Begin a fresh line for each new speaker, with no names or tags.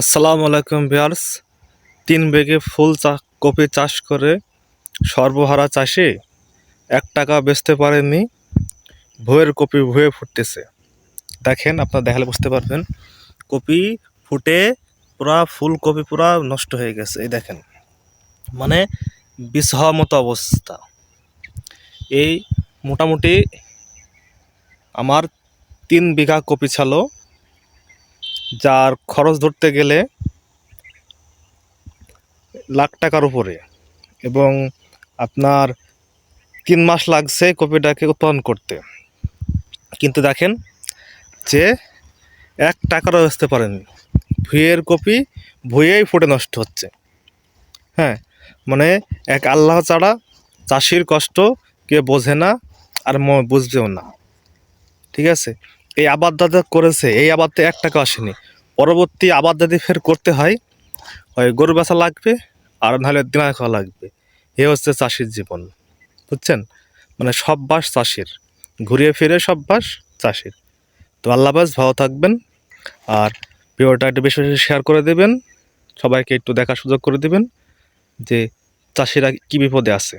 আসসালামু আলাইকুম ভিউয়ার্স। তিন বেগে ফুল চা, কপি চাষ করে সর্বহারা চাষি এক টাকা বেচতে পারেননি। ভুয়ের কপি ভুয়ে ফুটতেছে। দেখেন, আপনারা দেখালে বুঝতে পারবেন, কপি ফুটে পুরা, ফুল কপি পুরা নষ্ট হয়ে গেছে। এই দেখেন মানে বিষ হওয়ার মতো অবস্থা। এই মোটামুটি আমার তিন বিঘা কপি ছালো যার খরচ ধরতে গেলে লাখ টাকার উপরে এবং আপনার তিন মাস লাগছে কপিটাকে উৎপাদন করতে। কিন্তু দেখেন যে এক টাকারও আসতে পারেনি। ভুঁইয়ের কপি ভুঁইয়েই ফুটে নষ্ট হচ্ছে। হ্যাঁ মানে এক আল্লাহ ছাড়া চাষির কষ্ট কে বোঝে না আর বুঝবেও না। ঠিক আছে? এই আবাদ দাদা করেছে, এই আবাদতে এক টাকা আসেনি। পরবর্তী আবাদ যদি ফের করতে হয় হয় গরু বেচা লাগবে আর নাহলে দিনা খাওয়া লাগবে। এ হচ্ছে চাষির জীবন, বুঝছেন? মানে সব বাস চাষির, ঘুরিয়ে ফিরে সব বাস চাষির। তো আল্লাহ বাস ভালো থাকবেন আর ভিডিওটা একটু বেশি বেশি শেয়ার করে দেবেন, সবাইকে একটু দেখার সুযোগ করে দেবেন যে চাষিরা কী বিপদে আছে।